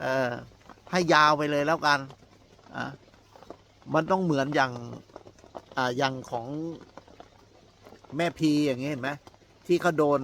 เออให้ยาวไปเลยแล้วกันอะมันต้องเหมือนอย่างอ่าอย่างของแม่พีอย่างนี้เห็นไหมที่เขาโดน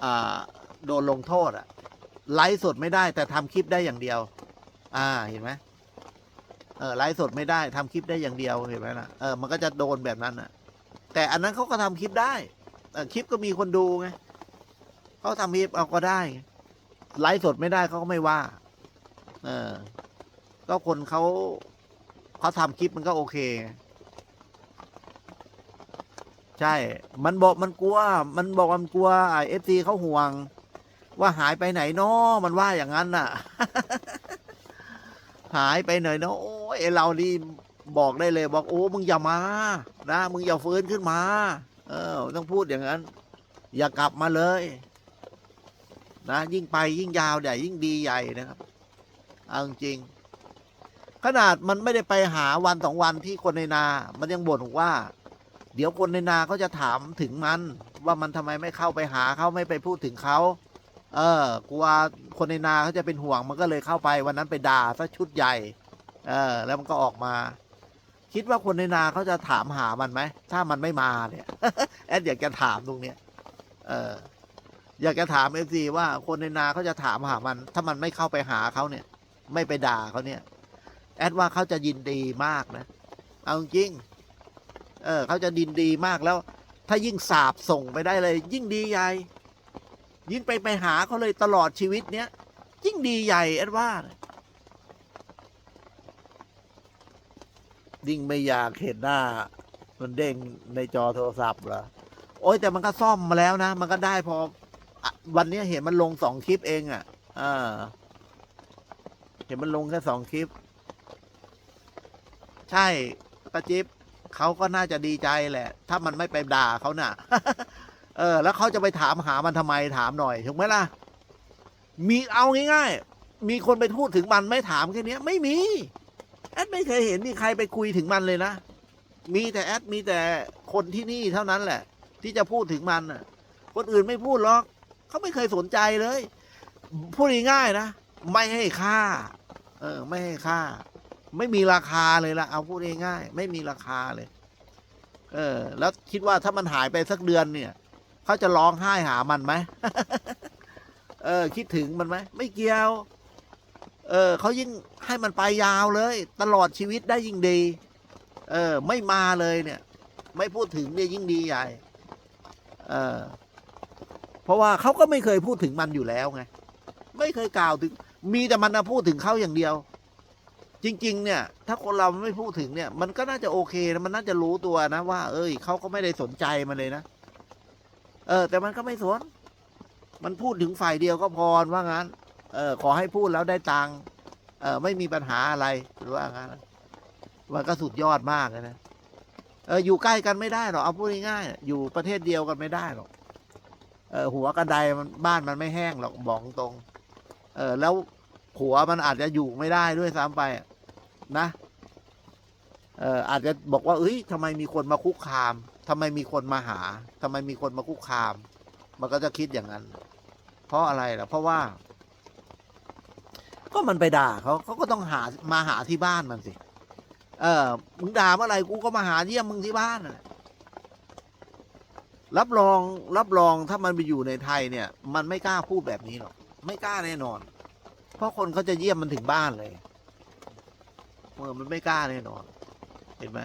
อ่าโดนลงโทษอะไลฟ์สดไม่ได้แต่ทำคลิปได้อย่างเดียว อ่าเห็นไหมเออไลฟ์สดไม่ได้ทำคลิปได้อย่างเดียวเห็นไหมล่ะเออมันก็จะโดนแบบนั้นอะแต่อันนั้นเขาก็ทำคลิปได้คลิปก็มีคนดูไงเขาทำคลิปเอาก็ได้ ไลฟ์สดไม่ได้เขาก็ไม่ว่า เออ ก็คนเขาเขาทำคลิปมันก็โอเค ใช่ มันบอกมันกลัว มันบอกมันกลัวไอเอฟซีเขาห่วง ว่าหายไปไหนเนาะมันว่าอย่างนั้นน่ะ หายไปไหนเนาะโอ้ยเรานี่บอกได้เลย บอกโอ้มึงอย่ามานะมึงอย่าฟื้นขึ้นมา เออ ต้องพูดอย่างนั้น อย่ากลับมาเลย นะ ยิ่งไปยิ่งยาวใหญ่ยิ่งดีใหญ่นะครับเอาจริง ขนาดมันไม่ได้ไปหาวันสองวันที่คนในนา มันยังบ่นว่า เดี๋ยวคนในนาเขาจะถามถึงมัน ว่ามันทำไมไม่เข้าไปหาเขาไม่ไปพูดถึงเขาเออกลัวคนในนาเขาจะเป็นห่วงมันก็เลยเข้าไป วันนั้นไปด่าซะชุดใหญ่ เออ แล้วมันก็ออกมา คิดว่าคนในนาเขาจะถามหามันไหมถ้ามันไม่มาเนี่ยแอดอยากจะถามตรงเนี้ยเออ อยากจะถามเอฟซีว่าคนในนาเขาจะถามหามัน ถ้ามันไม่เข้าไปหาเขาเนี่ย ไม่ไปด่าเขาเนี่ย แอดว่าเขาจะยินดีมากนะ เอาจริง เออเขาจะดินดีมากแล้ว ถ้ายิ่งสาบส่งไปได้เลย ยิ่งดีใหญ่ ยิ่งไปไปหาเขาเลยตลอดชีวิตเนี้ยยิ่งดีใหญ่แอดว่ายิ่งไม่อยากเห็นหน้า มันเด้งในจอโทรศัพท์เหรอโอ้ยแต่มันก็ซ่อมมาแล้วนะ มันก็ได้พอ วันนี้เห็นมันลงสองคลิปเองอะ่ะอ่าเห็นมันลงแค่สองคลิป ใช่ป้าจิ๊บเขาก็น่าจะดีใจแหละ ถ้ามันไม่ไปด่าเขาน่ะ เออ แล้วเขาจะไปถามหามันทำไมถามหน่อยถูกไหมล่ะ มีเอาง่ายๆ มีคนไปพูดถึงมันไม่ถามแค่นี้ไม่มีแอดไม่เคยเห็นมีใครไปคุยถึงมันเลยนะ มีแต่แอดมีแต่คนที่นี่เท่านั้นแหละ ที่จะพูดถึงมันคนอื่นไม่พูดหรอก เขาไม่เคยสนใจเลย พูดง่ายๆนะ ไม่ให้ค่า เออ ไม่ให้ค่า ไม่มีราคาเลยละเอาพูดง่ายๆไม่มีราคาเลย เออ แล้วคิดว่าถ้ามันหายไปสักเดือนเนี่ยเขาจะร้องไห้หามันไหมเออ คิดถึงมันไหมไม่เกี่ยว เออเขายิ่งให้มันไปยาวเลย ตลอดชีวิตได้ยิ่งดี เออ ไม่มาเลยเนี่ย ไม่พูดถึงเนี่ยยิ่งดีใหญ่ เออ เพราะว่าเขาก็ไม่เคยพูดถึงมันอยู่แล้วไง ไม่เคยกล่าวถึง มีแต่มันนะพูดถึงเขาอย่างเดียว จริง ๆ เนี่ย ถ้าคนเราไม่พูดถึงเนี่ย มันก็น่าจะโอเคนะมันน่าจะรู้ตัวนะว่า เอ้ยเขาก็ไม่ได้สนใจมันเลยนะเออ แต่มันก็ไม่สน มันพูดถึงฝ่ายเดียวก็พอว่างั้น เออ ขอให้พูดแล้วได้ตังค์เออ ไม่มีปัญหาอะไรหรือว่างั้นมันก็สุดยอดมากเลยนะเอออยู่ใกล้กันไม่ได้หรอกเอาพูดง่ายๆอยู่ประเทศเดียวกันไม่ได้หรอก เออหัวกระไดมันบ้านมันไม่แห้งหรอกบอกตรง เออแล้วผัวมันอาจจะอยู่ไม่ได้ด้วยซ้ำไปนะเอออาจจะบอกว่าเอ้ยทำไมมีคนมาคุกคามทำไมมีคนมาหาทำไมมีคนมาคุกคาม มันก็จะคิดอย่างนั้น เพราะอะไรล่ะ เพราะว่า ก็มันไปด่าเขาเขาก็ต้องหามาหาที่บ้านมันสิ เออมึงด่าเมื่อไหร่กูก็มาหาเยี่ยมมึงที่บ้านน่ะ รับรองรับรองถ้ามันไปอยู่ในไทยเนี่ย มันไม่กล้าพูดแบบนี้หรอก ไม่กล้าแน่นอน เพราะคนเขาจะเยี่ยมมันถึงบ้านเลยเมื่อมันไม่กล้าแน่นอน เห็นไหม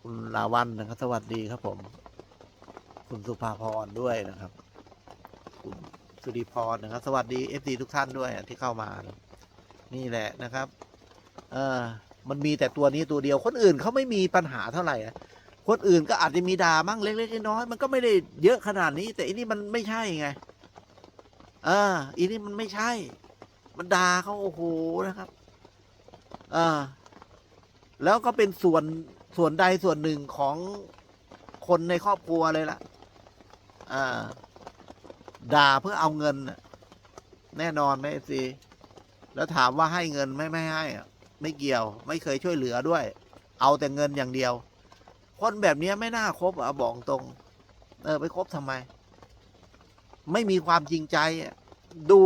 คุณลาวันนะครับ สวัสดีครับผม คุณสุภาพรด้วยนะครับ คุณสุริพรนะครับ สวัสดีเอฟซีทุกท่านด้วยที่เข้ามานะนี่แหละนะครับ เออมันมีแต่ตัวนี้ตัวเดียว คนอื่นเขาไม่มีปัญหาเท่าไหร่ คนอื่นก็อาจจะมีด่ามั่งเล็กๆน้อยๆมันก็ไม่ได้เยอะขนาดนี้ แต่อันนี้มันไม่ใช่ไงเอออันนี้มันไม่ใช่ มันด่าเขาโอ้โหนะครับเออแล้วก็เป็นส่วนส่วนใดส่วนหนึ่งของคนในครอบครัวเลยล่ะอ่าด่าเพื่อเอาเงิน แน่นอนไหมสิแล้วถามว่าให้เงินไม่ไม่ให้อะไม่เกี่ยว ไม่เคยช่วยเหลือด้วย เอาแต่เงินอย่างเดียว คนแบบนี้ไม่น่าคบอะบอกตรง เออไปคบทำไม ไม่มีความจริงใจดู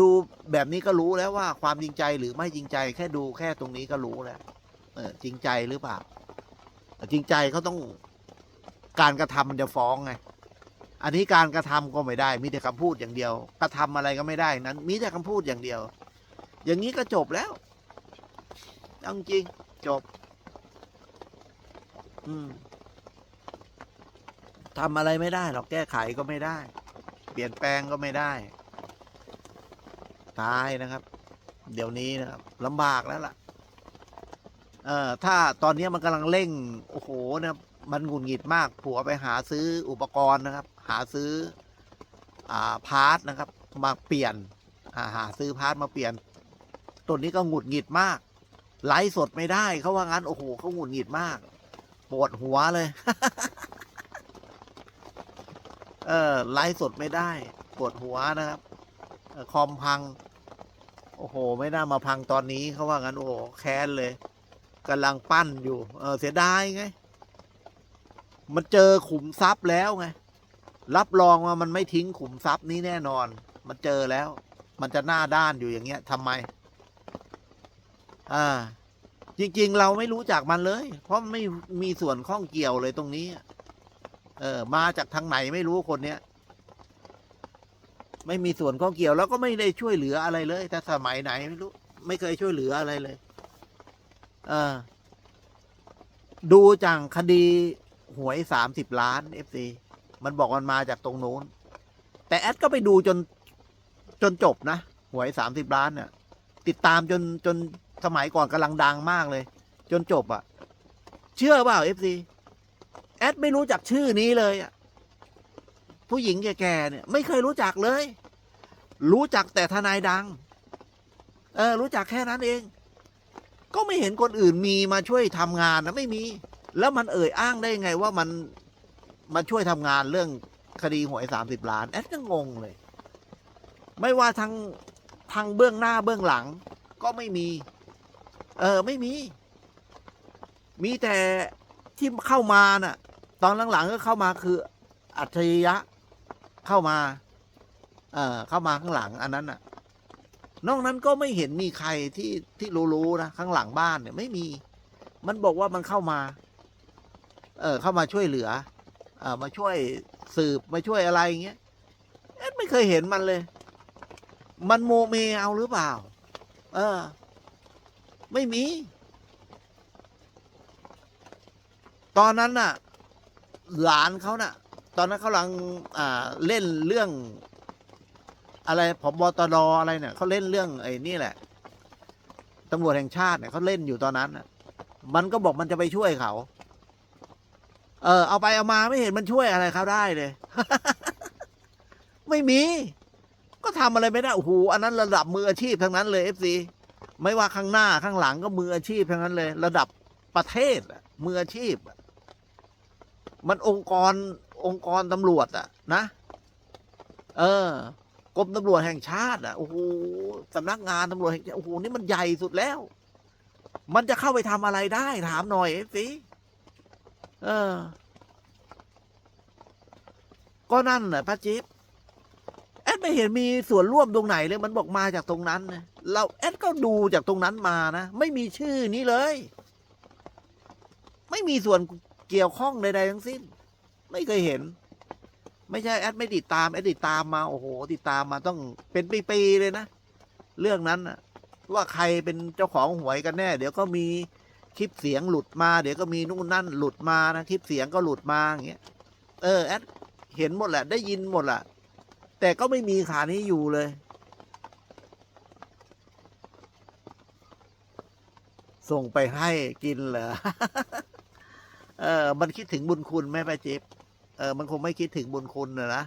ดูแบบนี้ก็รู้แล้วว่าความจริงใจหรือไม่จริงใจ แค่ดูแค่ตรงนี้ก็รู้แล้วเออจริงใจหรือเปล่าจริงใจเขาต้องการกระทำมันจะฟ้องไงอันนี้การกระทำก็ไม่ได้ มีแต่คำพูดอย่างเดียว กระทำอะไรก็ไม่ได้นั้น มีแต่คำพูดอย่างเดียว อย่างนี้ก็จบแล้วจริงจบ ทำอะไรไม่ได้หรอกแก้ไขก็ไม่ได้ เปลี่ยนแปลงก็ไม่ได้ ตายนะครับ เดี๋ยวนี้นะครับลำบากแล้วล่ะ เอ่อถ้าตอนนี้มันกำลังเร่ง โอ้โหนะครับมันหงุดหงิดมากผัวไปหาซื้ออุปกรณ์นะครับ หาซื้อ อ่าพาร์ทนะครับ มาเปลี่ยนอาหาซื้อพาร์ทมาเปลี่ยนตัวนี้ก็หงุดหงิดมากไลฟ์สดไม่ได้เขาว่างั้นโอ้โหเขาหงุดหงิดมาก ปวดหัวเลย เออไลฟ์สดไม่ได้ ปวดหัวนะครับออคอมพัง โอ้โห ไม่น่ามาพังตอนนี้เขาว่างั้น โอ้โห แค้นเลยกำลังปั้นอยู่ เออ เสียดายไง มันเจอขุมทรัพย์แล้วไง รับรองว่ามันไม่ทิ้งขุมทรัพย์นี้แน่นอน มันเจอแล้ว มันจะหน้าด้านอยู่อย่างเงี้ยทำไม อ่า จริง ๆ เราไม่รู้จักมันเลย เพราะไม่มีส่วนข้องเกี่ยวเลยตรงนี้ เออ มาจากทางไหนไม่รู้คนเนี้ยไม่มีส่วนข้องเกี่ยวแล้วก็ไม่ได้ช่วยเหลืออะไรเลย แต่สมัยไหนไม่รู้ ไม่เคยช่วยเหลืออะไรเลย เออ ดูจากคดีหวยสามสิบล้านเอฟซีมันบอกมันมาจากตรงโน้น แต่แอดก็ไปดูจนจนจบนะ หวยสามสิบล้านเนี่ยติดตามจนจน สมัยก่อนกำลังดังมากเลย จนจบอะเชื่อเปล่าเอฟซีแอดไม่รู้จักชื่อนี้เลยอะผู้หญิงแก่ๆเนี่ย ไม่เคยรู้จักเลย รู้จักแต่ทนายดัง เออ รู้จักแค่นั้นเอง ก็ไม่เห็นคนอื่นมีมาช่วยทำงานนะไม่มี แล้วมันเอ่ยอ้างได้ไงว่ามันมาช่วยทำงานเรื่องคดีหวยสามสิบล้าน แอดก็งงเลย ไม่ว่าทางทางเบื้องหน้าเบื้องหลังก็ไม่มี เออไม่มี มีแต่ที่เข้ามาน่ะ ตอนหลังๆก็เข้ามาคือ อัจฉริยะ เข้ามา เออเข้ามาข้างหลังอันนั้นน่ะ นอกนั้นก็ไม่เห็นมีใครที่ที่รู้ๆนะข้างหลังบ้านเนี่ยไม่มี มันบอกว่ามันเข้ามา เออเข้ามาช่วยเหลือ เออมาช่วยสืบมาช่วยอะไรอย่างเงี้ยไม่เคยเห็นมันเลย มันโมเมเอาหรือเปล่า เออ ไม่มี ตอนนั้นน่ะ หลานเขาน่ะ ตอนนั้นเขากำลังอ่าเล่นเรื่อง อะไรผบตรอะไรเนี่ยเขาเล่นเรื่องไอ้นี่แหละตำรวจแห่งชาติเนี่ยเขาเล่นอยู่ตอนนั้นน่ะ มันก็บอกมันจะไปช่วยเขา เออ เอาไปเอามาไม่เห็นมันช่วยอะไรเขาได้เลย ไม่มี ก็ทำอะไรไม่ได้โอ้โหอันนั้นระดับมืออาชีพทั้งนั้นเลยเอฟซี ไม่ว่าข้างหน้าข้างหลังก็มืออาชีพทั้งนั้นเลย ระดับประเทศมืออาชีพมันองค์กรองค์กรตำรวจอะนะ เออกรมตำรวจแห่งชาติอะโอ้โหสำนักงานตำรวจแห่งชาติโอ้โหนี่มันใหญ่สุดแล้ว มันจะเข้าไปทำอะไรได้ถามหน่อยเอฟซีเออ ก็นั่นแหละป้าจิ๊บ ไม่เห็นมีส่วนร่วมตรงไหนเลย มันบอกมาจากตรงนั้นเราแอดก็ดูจากตรงนั้นมานะ ไม่มีชื่อนี้เลย ไม่มีส่วนเกี่ยวข้องใดๆทั้งสิ้น ไม่เคยเห็น ไม่ใช่แอดไม่ติดตามแอดติดตามมาโอ้โห ติดตามมาต้องเป็นปีๆเลยนะ เรื่องนั้นนะว่าใครเป็นเจ้าของหวยกันแน่ เดี๋ยวก็มีคลิปเสียงหลุดมา เดี๋ยวก็มีนู่นนั่นหลุดมานะคลิปเสียงก็หลุดมาอย่างเงี้ยเออแอดเห็นหมดแหละได้ยินหมดแหละ แต่ก็ไม่มีขานี้อยู่เลย ส่งไปให้กินเหรอ เออ มันคิดถึงบุญคุณไหมป้าจิ๊บเออ มันคงไม่คิดถึงบุญคุณนะนะ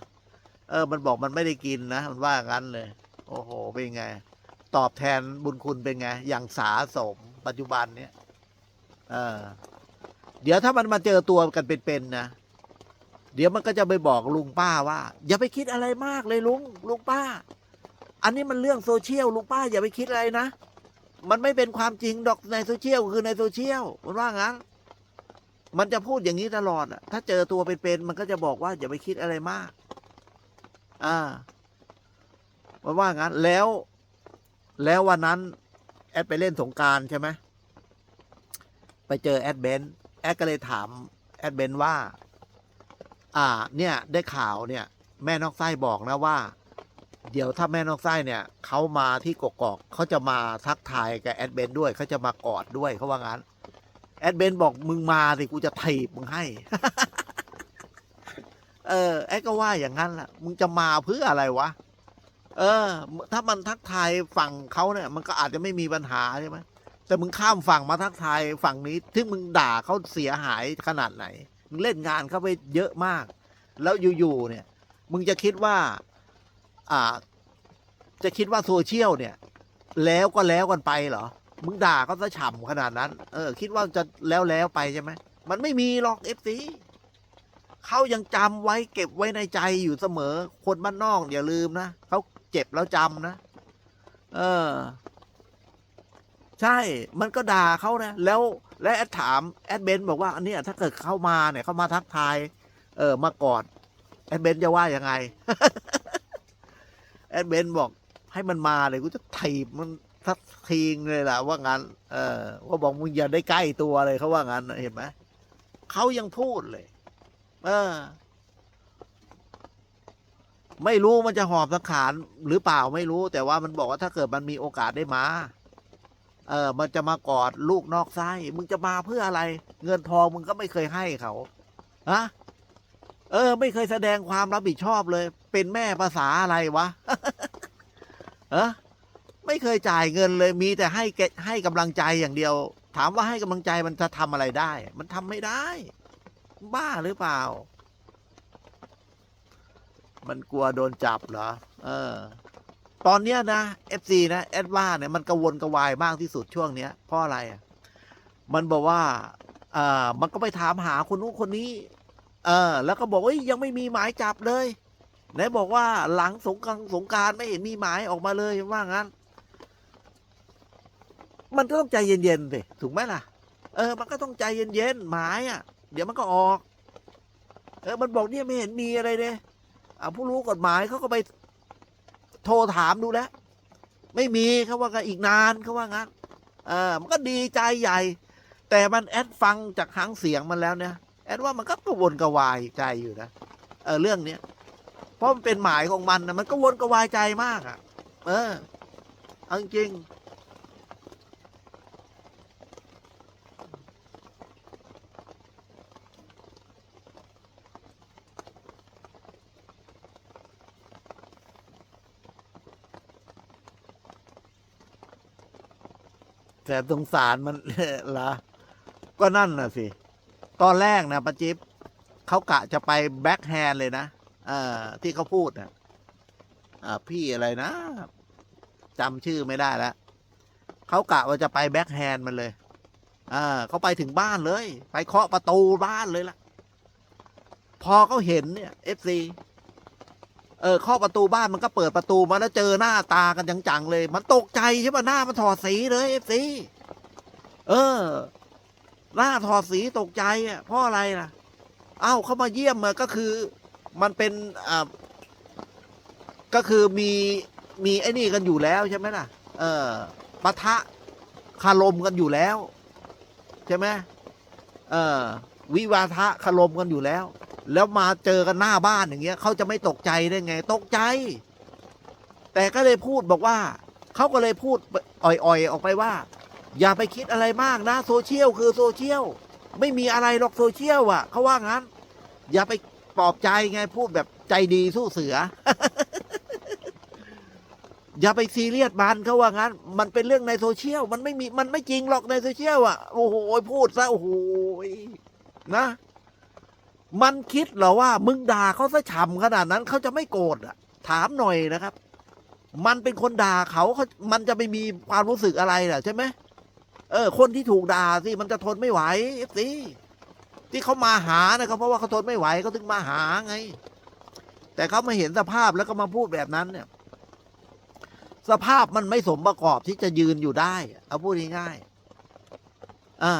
เออ มันบอกมันไม่ได้กินนะ มันว่างั้นเลย โอ้โห เป็นไง ตอบแทนบุญคุณเป็นไง อย่างสาสม ปัจจุบันเนี้ย เออ เดี๋ยวถ้ามันมาเจอตัวกันเป็นๆนะ เดี๋ยวมันก็จะไปบอกลุงป้าว่า อย่าไปคิดอะไรมากเลยลุงลุงป้า อันนี้มันเรื่องโซเชียลลุงป้าอย่าไปคิดอะไรนะ มันไม่เป็นความจริงดอกในโซเชียลคือในโซเชียลมันว่างั้น มันจะพูดอย่างนี้ตลอดอะถ้าเจอตัวเป็นๆมันก็จะบอกว่าอย่าไปคิดอะไรมาก อ่ามันว่างั้นแล้ว แล้ววันนั้น แอดไปเล่นสงการใช่ไหมไปเจอแอดเบนแอดก็เลยถามแอดเบนว่า อ่าเนี่ยได้ข่าวเนี่ยแม่นอกไส้บอกนะว่า เดี๋ยวถ้าแม่นอกไส้เนี่ยเขามาที่กกอกเขาจะมาทักทายกับแอดเบนด้วยเขาจะมากอดด้วยเขาว่างั้นแอดเบนบอกมึงมาสิกูจะถีบมึงให้ เออแอดก็ว่าอย่างนั้นแหละมึงจะมาเพื่ออะไรวะเออ ถ้ามันทักทายฝั่งเขาเนี่ยมันก็อาจจะไม่มีปัญหาใช่ไหมแต่มึงข้ามฝั่งมาทักทายฝั่งนี้ที่มึงด่าเขาเสียหายขนาดไหน มึงเล่นงานเข้าไปเยอะมาก แล้วอยู่ๆเนี่ย มึงจะคิดว่า อ่า จะคิดว่าโซเชียลเนี่ย แล้วก็แล้วกันไปเหรอ มึงด่าเขาซะฉ่ำขนาดนั้น เออ คิดว่าจะแล้วแล้วไปใช่ไหมมันไม่มีหรอกเอฟซีเขายังจำไว้เก็บไว้ในใจอยู่เสมอ คนบ้านนอกอย่าลืมนะเขาเจ็บแล้วจำนะ เออ ใช่ มันก็ด่าเขานะ แล้ว และแอดถามแอดเบนบอกว่าอันนี้ถ้าเกิดเข้ามาเนี่ยเข้ามาทักทาย เออมากอดแอดเบนจะว่ายังไงแอดเบนบอกให้มันมาเลยกูจะถีบมันทักทีงเลยล่ะว่างั้น เออว่าบอกมึงอย่าได้ใกล้ตัวเลยเขาว่างั้นเห็นไหมเขายังพูดเลย เออ ไม่รู้มันจะหอบสังขารหรือเปล่าไม่รู้ แต่ว่ามันบอกว่าถ้าเกิดมันมีโอกาสได้มา เออมันจะมากอดลูกนอกไส้มึงจะมาเพื่ออะไร เงินทองมึงก็ไม่เคยให้เขาฮะเออ ไม่เคยแสดงความรับผิดชอบเลย เป็นแม่ภาษาอะไรวะเออไม่เคยจ่ายเงินเลย มีแต่ให้แกให้กำลังใจอย่างเดียว ถามว่าให้กำลังใจมันจะทำอะไรได้ มันทำไม่ได้ บ้าหรือเปล่า มันกลัวโดนจับเหรอ เออ ตอนเนี้ยนะเอฟซีนะแอดว่าเนี่ยมันกระวนกระวายมากที่สุดช่วงเนี้ยเพราะอะไรอะมันบอกว่าอ่ามันก็ไปถามหาคนนู้นคนนี้เออแล้วก็บอกว่ายังไม่มีหมายจับเลยไหนบอกว่าหลังสงกรานสงการไม่เห็นมีหมายออกมาเลยว่างั้น มันก็ต้องใจเย็นๆสิถูกไหมล่ะ เออ มันก็ต้องใจเย็นๆหมายอะ เดี๋ยวมันก็ออก เออ มันบอกเนี่ยไม่เห็นมีอะไรเลยอ่าผู้รู้กฎหมายเขาก็ไป โทรถามดูแล้ว ไม่มีเขาว่ากันอีกนานเขาว่างั้นเออมันก็ดีใจใหญ่ แต่มันแอดฟังจากหางเสียงมันแล้วเนี่ยแอดว่ามันก็กระวนกระวายใจอยู่นะเออเรื่องเนี้ยเพราะมันเป็นหมายของมันนะมันก็วนกระวายใจมากอะ่ะ เออเอาจริง แต่สงสารมัน เหรอก็นั่นน่ะสิ ตอนแรกนะปะจิ๊บเขากะจะไปแบ็คแฮนเลยนะเอ่อที่เขาพูดนะอ่าพี่อะไรนะจำชื่อไม่ได้แล้วเขากะว่าจะไปแบ็คแฮนมันเลยอ่าเขาไปถึงบ้านเลย ไปเคาะประตูบ้านเลยล่ะ พอเขาเห็นเนี่ยเอฟซี เออเคาประตูบ้านมันก็เปิดประตูมาแล้วเจอหน้าตากันจังๆเลย มันตกใจใช่ปะหน้ามันถอดสีเลยเอฟซีเออ หน้าถอดสีตกใจอะเพราะอะไรล่ะ เอ้าเข้ามาเยี่ยมมาก็คือ มันเป็นอ่าก็คือมีมีไอ้นี่กันอยู่แล้วใช่ไหมล่ะ เออปะทะคารมกันอยู่แล้ว ใช่ไหมเออ วิวาทะคารมกันอยู่แล้ว แล้วมาเจอกันหน้าบ้านอย่างเงี้ยเขาจะไม่ตกใจได้ไง ตกใจ แต่ก็เลยพูดบอกว่าเขาก็เลยพูดอ่อยๆ ออกไปว่า อย่าไปคิดอะไรมากนะโซเชียลคือโซเชียลไม่มีอะไรหรอกโซเชียลอะเขาว่างั้น อย่าไปปลอบใจไงพูดแบบใจดีสู้เสือ อย่าไปซีเรียสมันเขาว่างั้น มันเป็นเรื่องในโซเชียลมันไม่มีมันไม่จริงหรอกในโซเชียลอะโอ้โหพูดซะโอ้โหนะ มันคิดเหรอว่ามึงด่าเขาซะฉ่ำขนาดนั้นเขาจะไม่โกรธอะ ถามหน่อยนะครับ มันเป็นคนด่าเขาเขามันจะไม่มีความรู้สึกอะไรล่ะใช่ไหมเออ คนที่ถูกด่าสิมันจะทนไม่ไหวเอฟซีที่เขามาหานะครับเพราะว่าเขาทนไม่ไหวเขาถึงมาหาไง แต่เขามาเห็นสภาพแล้วก็มาพูดแบบนั้นเนี่ย สภาพมันไม่สมประกอบที่จะยืนอยู่ได้ เอาพูดง่ายๆอ่า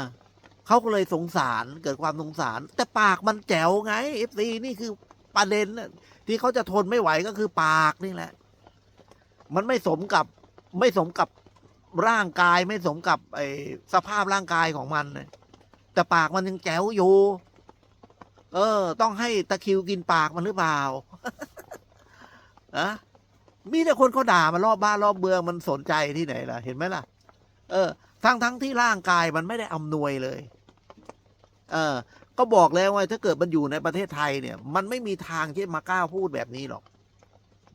เขาก็เลยสงสารเกิดความสงสาร แต่ปากมันแจ๋วไงเอฟซีนี่คือประเด็นที่เขาจะทนไม่ไหวก็คือปากนี่แหละ มันไม่สมกับไม่สมกับร่างกายไม่สมกับไอสภาพร่างกายของมันแต่ปากมันยังแจ๋วอยู่ เออ ต้องให้ตะคิวกินปากมันหรือเปล่าอะมีแต่คนเขาด่ามันรอบบ้านรอบเมืองมันสนใจที่ไหนล่ะ เห็นไหมล่ะ เออ ทั้งทั้งที่ร่างกายมันไม่ได้อำนวยเลย เออก็บอกแล้วว่าถ้าเกิดมันอยู่ในประเทศไทยเนี่ย มันไม่มีทางที่มากล้าพูดแบบนี้หรอก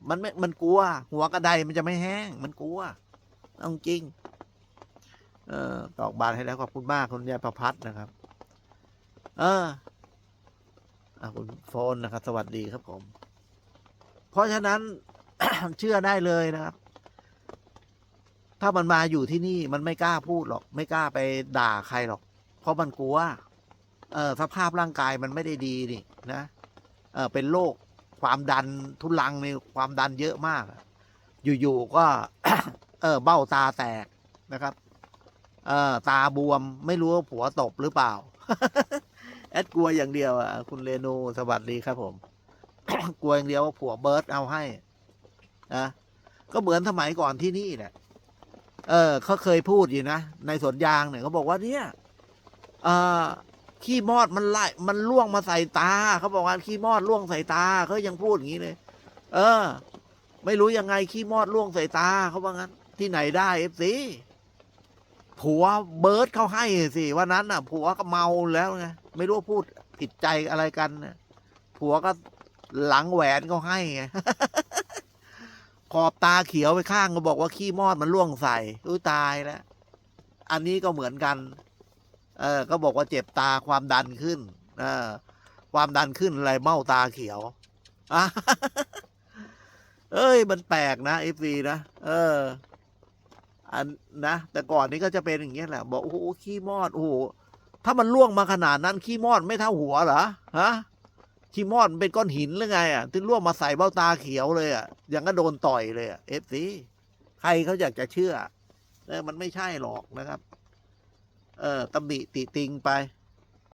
มันไม่มันกลัว หัวกระไดมันจะไม่แห้ง มันกลัวเอาจริง เออตอกบานให้แล้วขอบคุณมากคุณยายประพัฒนะครับ เอออคุณโฟนนะครับ สวัสดีครับผม เพราะฉะนั้น เชื่อได้เลยนะครับ ถ้ามันมาอยู่ที่นี่มันไม่กล้าพูดหรอก ไม่กล้าไปด่าใครหรอก เพราะมันกลัว เออสภาพร่างกายมันไม่ได้ดีนี่นะเออเป็นโรคความดันทุลังในความดันเยอะมาก อยู่ๆก็เออเบ้าตาแตกนะครับ เออตาบวมไม่รู้ว่าผัวตบหรือเปล่า แอดกลัวอย่างเดียวอะคุณเรนูสวัสดีครับผม กลัวอย่างเดียวว่าผัวเบิร์ดเอาให้นะก็เหมือนสมัยก่อนที่นี่แหละเออเขาเคยพูดอยู่นะในสวนยางเนี่ยเขาบอกว่าเนี่ย เออ ขี้มอดมันไล่มันล่วงมาใส่ตาเขาบอกว่าขี้มอดล่วงใส่ตาเขายังพูดอย่างนี้เลย เออ ไม่รู้ยังไงขี้มอดล่วงใส่ตาเขาว่างั้น ที่ไหนได้เอฟซีผัวเบิร์ดเขาให้สิวันนั้นน่ะ ผัวก็เมาแล้วไงไม่รู้พูดผิดใจอะไรกันนะผัวก็หลังแหวนเขาให้ไงขอบตาเขียวไปข้างก็บอกว่าขี้มอดมันล่วงใส่อุ้ยตายแล้ว อันนี้ก็เหมือนกัน เออก็บอกว่าเจ็บตาความดันขึ้นเออความดันขึ้นอะไรเมาตาเขียวอะเอ้ย มันแปลกนะเอฟซีนะเออ อันนะแต่ก่อนนี้ก็จะเป็นอย่างเงี้ยแหละบอกโอ้โหขี้มอดโอ้โหถ้ามันล่วงมาขนาดนั้นขี้มอดไม่เท่าหัวเหรอฮะขี้มอดมันเป็นก้อนหินหรือไงอะที่ล่วงมาใส่เบ้าตาเขียวเลยอะยังก็โดนต่อยเลยอะเอฟซีใครเขาอยากจะเชื่อเออมันไม่ใช่หรอกนะครับ เออตำหนิติติงไป